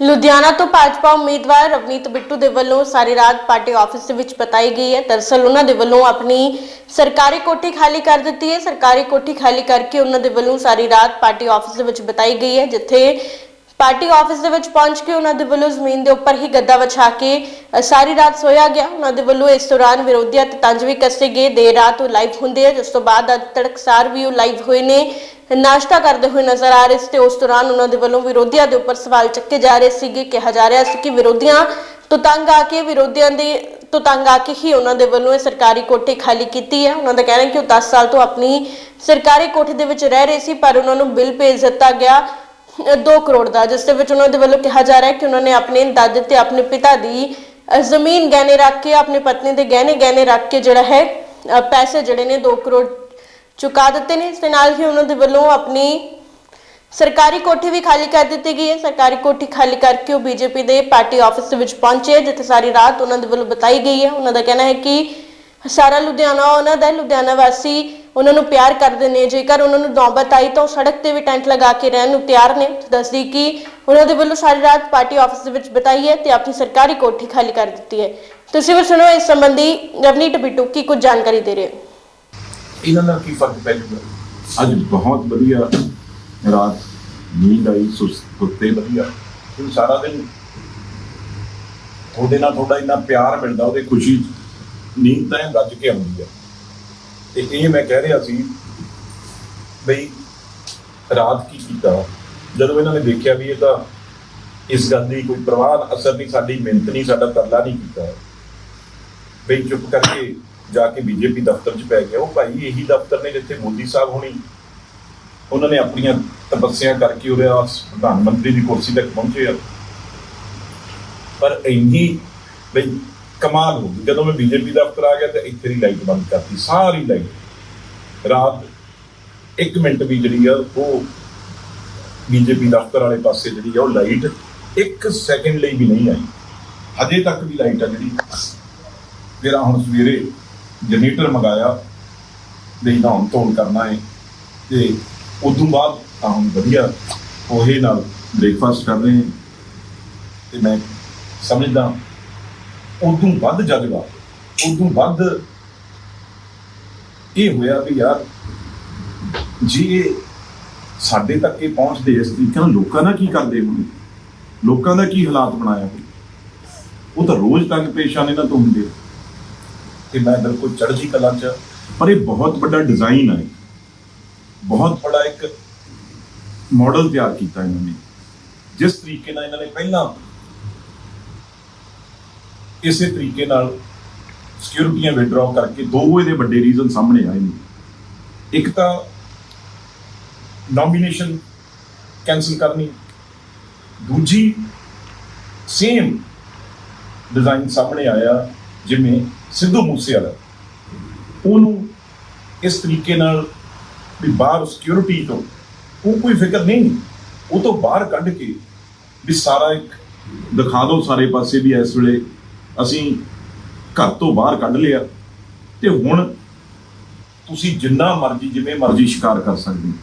ਲੁਧਿਆਣਾ ਤੋਂ ਭਾਜਪਾ ਉਮੀਦਵਾਰ ਰਵਨੀਤ ਬਿੱਟੂ ਦੇ ਵੱਲੋਂ ਸਾਰੀ ਰਾਤ ਪਾਰਟੀ ਆਫਿਸ ਦੇ ਵਿੱਚ ਬਤਾਈ ਗਈ ਹੈ। ਦਰਸਲ ਉਹਨਾਂ ਦੇ ਵੱਲੋਂ ਆਪਣੀ ਸਰਕਾਰੀ ਕੋਠੀ ਖਾਲੀ ਕਰ ਦਿੱਤੀ ਹੈ। ਸਰਕਾਰੀ ਕੋਠੀ ਖਾਲੀ ਕਰਕੇ ਉਹਨਾਂ ਦੇ ਵੱਲੋਂ ਸਾਰੀ ਰਾਤ ਪਾਰਟੀ ਆਫਿਸ ਦੇ ਵਿੱਚ ਬਤਾਈ ਗਈ ਹੈ ਜਿੱਥੇ ਪਾਰਟੀ ਆਫਿਸ ਦੇ ਵਿੱਚ ਪਹੁੰਚ ਕੇ ਉਹਨਾਂ ਦੇ ਵੱਲੋਂ ਜ਼ਮੀਨ ਦੇ ਉੱਪਰ ਹੀ ਗੱਦਾ ਵਿਛਾ ਕੇ ਅ, ਸਾਰੀ ਰਾਤ ਸੋਇਆ ਗਿਆ। ਉਹਨਾਂ ਦੇ ਵੱਲੋਂ ਇਸ ਦੌਰਾਨ ਵਿਰੋਧੀਆਂ ਤੇ ਤੰਜ ਵੀ ਕੱਸੇ ਗਏ। ਦੇਰ ਰਾਤ ਉਹ ਲਾਈਵ ਹੁੰਦੇ ਆ ਜਿਸ ਤੋਂ ਬਾਅਦ ਅੱਜ ਤੜਕਸਾਰ ਵੀ ਉਹ ਲਾਈਵ ਹੋਏ ਨੇ। ਨਾਸ਼ਤਾ ਕਰਦੇ ਹੋਏ ਨਜ਼ਰ ਆ ਰਹੇ ਸੀ ਤੇ ਉਸ ਦੌਰਾਨ ਉਹਨਾਂ ਦੇ ਵੱਲੋਂ ਵਿਰੋਧੀਆਂ ਦੇ ਉੱਪਰ ਸਵਾਲ ਚੱਕੇ ਜਾ ਰਹੇ ਸੀਗੇ। ਕਿਹਾ ਜਾ ਰਿਹਾ ਸੀ ਕਿ ਵਿਰੋਧੀਆਂ ਤੋਂ ਤੰਗ ਆ ਕੇ ਵਿਰੋਧੀਆਂ ਦੇ ਤੋਂ ਤੰਗ ਆ ਕੇ ਹੀ ਉਹਨਾਂ ਦੇ ਵੱਲੋਂ ਇਹ ਸਰਕਾਰੀ ਕੋਠੀ ਖਾਲੀ ਕੀਤੀ ਹੈ। ਉਹਨਾਂ ਦਾ ਕਹਿਣਾ ਹੈ ਕਿ ਉਹ 10 ਸਾਲ ਤੋਂ ਆਪਣੀ ਸਰਕਾਰੀ ਕੋਠੀ ਦੇ ਵਿੱਚ ਰਹਿ ਰਹੇ ਸੀ, ਪਰ ਉਹਨਾਂ ਨੂੰ ਬਿੱਲ ਭੇਜ ਦਿੱਤਾ ਗਿਆ 2 ਕਰੋੜ ਦਾ, ਜਿਸ ਦੇ ਵਿੱਚ ਉਹਨਾਂ ਦੇ ਵੱਲੋਂ ਕਿਹਾ ਜਾ ਰਿਹਾ ਹੈ ਕਿ ਉਹਨਾਂ ਨੇ ਆਪਣੇ ਦਾਦੇ ਤੇ ਆਪਣੇ ਪਿਤਾ ਦੀ ਜ਼ਮੀਨ ਗਹਿਣੇ ਰੱਖ ਕੇ, ਆਪਣੀ ਪਤਨੀ ਦੇ ਗਹਿਣੇ ਗਹਿਣੇ ਰੱਖ ਕੇ ਜਿਹੜਾ ਹੈ ਪੈਸੇ ਜਿਹੜੇ ਨੇ 2 ਕਰੋੜ ਚੁਕਾ ਦਿੱਤੇ ਨੇ ਇਸ ਦੇ ਨਾਲ ਹੀ ਉਹਨਾਂ ਦੇ ਵੱਲੋਂ ਆਪਣੀ ਸਰਕਾਰੀ ਕੋਠੀ ਵੀ ਖਾਲੀ ਕਰ ਦਿੱਤੀ ਗਈ ਹੈ। ਸਰਕਾਰੀ ਕੋਠੀ ਖਾਲੀ ਕਰਕੇ ਉਹ ਬੀਜੇਪੀ ਦੇ ਪਾਰਟੀ ਆਫਿਸ ਦੇ ਵਿੱਚ ਪਹੁੰਚੇ ਜਿੱਥੇ ਸਾਰੀ ਰਾਤ ਉਹਨਾਂ ਦੇ ਵੱਲੋਂ ਬਤਾਈ ਗਈ ਹੈ। ਉਹਨਾਂ ਦਾ ਕਹਿਣਾ ਹੈ ਕਿ ਸਾਰਾ ਲੁਧਿਆਣਾ ਉਹਨਾਂ ਦਾ ਹੈ, ਲੁਧਿਆਣਾ ਵਾਸੀ ਉਹਨਾਂ ਨੂੰ ਪਿਆਰ ਕਰਦੇ ਨੇ। ਜੇਕਰ ਉਹਨਾਂ ਨੂੰ ਨੌਬਤ ਆਈ ਤਾਂ ਉਹ ਸੜਕ ਤੇ ਵੀ ਟੈਂਟ ਲਗਾ ਕੇ ਰਹਿਣ ਨੂੰ ਤਿਆਰ ਨੇ। ਦੱਸਦੀ ਕਿ ਉਹਨਾਂ ਦੇ ਵੱਲੋਂ ਸਾਰੀ ਰਾਤ ਪਾਰਟੀ ਆਫਿਸ ਦੇ ਵਿੱਚ ਬਿਤਾਈ ਹੈ ਤੇ ਆਪਣੀ ਸਰਕਾਰੀ ਕੋਠੀ ਖਾਲੀ ਕਰ ਦਿੱਤੀ ਹੈ। ਤੁਸੀਂ ਵੀ ਸੁਣੋ ਇਸ ਸੰਬੰਧੀ ਰਵਨੀਤ ਬਿੱਟੂ ਕੀ ਕੁਝ ਜਾਣਕਾਰੀ ਦੇ ਰਹੇ ਹੋ। ਇਹਨਾਂ ਨਾਲ ਕੀ ਫ਼ਰਕ ਪੈ ਜੂਗਾ ਅੱਜ ਬਹੁਤ ਵਧੀਆ ਰਾਤ ਨੀਂਦ ਆਈ ਸੁਸ ਕੁੱਤੇ ਵਧੀਆ। ਤੁਸੀਂ ਸਾਰਾ ਦਿਨ ਤੁਹਾਡੇ ਨਾਲ ਤੁਹਾਡਾ ਇੰਨਾ ਪਿਆਰ ਮਿਲਦਾ ਉਹਦੇ ਖੁਸ਼ੀ ਨੀਂਦ ਤਾਂ ਐਂ ਗੱਜ ਕੇ ਆਉਂਦੀ ਆ। ਤੇ ਇਹ ਮੈਂ ਕਹਿ ਰਿਹਾ ਸੀ ਬਈ ਰਾਤ ਕੀ ਕੀਤਾ? ਜਦੋਂ ਇਹਨਾਂ ਨੇ ਦੇਖਿਆ ਵੀ ਇਹ ਤਾਂ ਇਸ ਗੱਲ ਦੀ ਕੋਈ ਪ੍ਰਵਾਹ ਅਸਰ ਨਹੀਂ ਸਾਡੀ ਮਿਹਨਤ ਨਹੀਂ ਸਾਡਾ ਤਰਲਾ ਨਹੀਂ ਕੀਤਾ। ਬਈ ਚੁੱਪ ਕਰਕੇ ਜਾ ਕੇ ਬੀਜੇਪੀ ਦਫ਼ਤਰ 'ਚ ਪੈ ਗਿਆ, ਉਹ ਭਾਈ ਇਹੀ ਦਫ਼ਤਰ ਨੇ ਜਿੱਥੇ ਮੋਦੀ ਸਾਹਿਬ ਹੋਣੀ। ਉਹਨਾਂ ਨੇ ਆਪਣੀਆਂ ਤਪੱਸਿਆ ਕਰਕੇ ਉਹਦੇ ਆ, ਪ੍ਰਧਾਨ ਮੰਤਰੀ ਦੀ ਕੁਰਸੀ ਤੱਕ ਪਹੁੰਚੇ ਆ। ਪਰ ਇੰਨੀ ਬਈ ਕਮਾਲ ਹੋ ਗਈ। ਜਦੋਂ ਮੈਂ ਬੀਜੇਪੀ ਦਫ਼ਤਰ ਆ ਗਿਆ ਤੇ ਇੱਥੇ ਦੀ ਲਾਈਟ ਬੰਦ ਕਰਤੀ, ਸਾਰੀ ਲਾਈਟ। ਰਾਤ 1 ਮਿੰਟ ਵੀ ਜਿਹੜੀ ਆ, ਉਹ ਬੀਜੇਪੀ ਦਫ਼ਤਰ ਵਾਲੇ ਪਾਸੇ ਜਿਹੜੀ ਆ, ਉਹ ਲਾਈਟ 1 ਸੈਕਿੰਡ ਲਈ ਵੀ ਨਹੀਂ ਆਈ। ਹਜੇ ਤੱਕ ਵੀ ਲਾਈਟ ਆ ਜਿਹੜੀ। ਫਿਰ ਹੁਣ ਸਵੇਰੇ ਜਨਰੇਟਰ ਮੰਗਾਇਆ ਦੇ ਨਹਾਉਣ ਧੋਣ ਕਰਨਾ ਹੈ ਤੇ ਉਦੋਂ ਬਾਅਦ ਤਾਂ ਵਧੀਆ ਉਹੇ ਨਾਲ ਬ੍ਰੇਕਫਾਸਟ ਕਰ ਰਹੇ ਹਾਂ ਤੇ ਮੈਂ ਸਮਝਦਾ ਉਦੋਂ ਵੱਧ ਜਜ਼ਬਾ, ਉਦੋਂ ਵੱਧ ਇਹ ਹੋਇਆ ਵੀ ਯਾਰ, ਜੀ ਸਾਡੇ ਤੱਕ ਇਹ ਪਹੁੰਚਦੇ ਇਸ ਤਰੀਕੇ ਨਾਲ ਲੋਕਾਂ ਦਾ ਕੀ ਕਰਦੇ ਹੋਣ? ਲੋਕਾਂ ਦਾ ਕੀ ਹਾਲਾਤ ਬਣਾਇਆ? ਹੋਵੇ ਉਹ ਤਾਂ ਰੋਜ਼ ਤੰਗ ਪੇਸ਼ਾਨੇ ਇਹਨਾਂ ਤੋਂ ਹੁੰਦੇ ਤੇ ਮੈਂ ਬਿਲਕੁਲ ਚੜ੍ਹਦੀ ਕਲਾ ਚ ਪਰ ਇਹ ਬਹੁਤ ਵੱਡਾ ਡਿਜ਼ਾਈਨ ਹੈ ਬਹੁਤ ਬੜਾ ਇੱਕ ਮਾਡਲ ਤਿਆਰ ਕੀਤਾ ਇਹਨਾਂ ਨੇ। ਜਿਸ ਤਰੀਕੇ ਨਾਲ ਇਹਨਾਂ ਨੇ ਪਹਿਲਾਂ ਇਸੇ ਤਰੀਕੇ ਨਾਲ ਸਿਕਿਉਰਿਟੀਆਂ ਵਿਡਰਾਅ ਕਰਕੇ ਦੋ ਇਹਦੇ ਵੱਡੇ ਰੀਜ਼ਨ ਸਾਹਮਣੇ ਆਏ ਨੇ। ਇੱਕ ਤਾਂ ਨੋਮੀਨੇਸ਼ਨ ਕੈਨਸਲ ਕਰਨੀ। ਦੂਜੀ ਸੇਮ ਡਿਜ਼ਾਈਨ ਸਾਹਮਣੇ ਆਇਆ। ਜਿਵੇਂ ਸਿੱਧੂ ਮੂਸੇਵਾਲਾ, ਉਹਨੂੰ ਇਸ ਤਰੀਕੇ ਨਾਲ ਵੀ ਬਾਹਰ ਸਿਕਿਉਰਿਟੀ ਤੋਂ ਉਹ ਕੋਈ ਫਿਕਰ ਨਹੀਂ, ਉਹ ਤੋਂ ਬਾਹਰ ਕੱਢ ਕੇ ਵੀ ਸਾਰਾ ਇੱਕ ਦਿਖਾ ਦਿਓ ਸਾਰੇ ਪਾਸੇ ਵੀ ਇਸ ਵੇਲੇ ਅਸੀਂ ਘਰ ਤੋਂ ਬਾਹਰ ਕੱਢ ਲਿਆ ਤੇ ਹੁਣ ਤੁਸੀਂ ਜਿੰਨਾ ਮਰਜ਼ੀ, ਜਿਵੇਂ ਮਰਜ਼ੀ ਸ਼ਿਕਾਰ ਕਰ ਸਕਦੇ ਹੋ।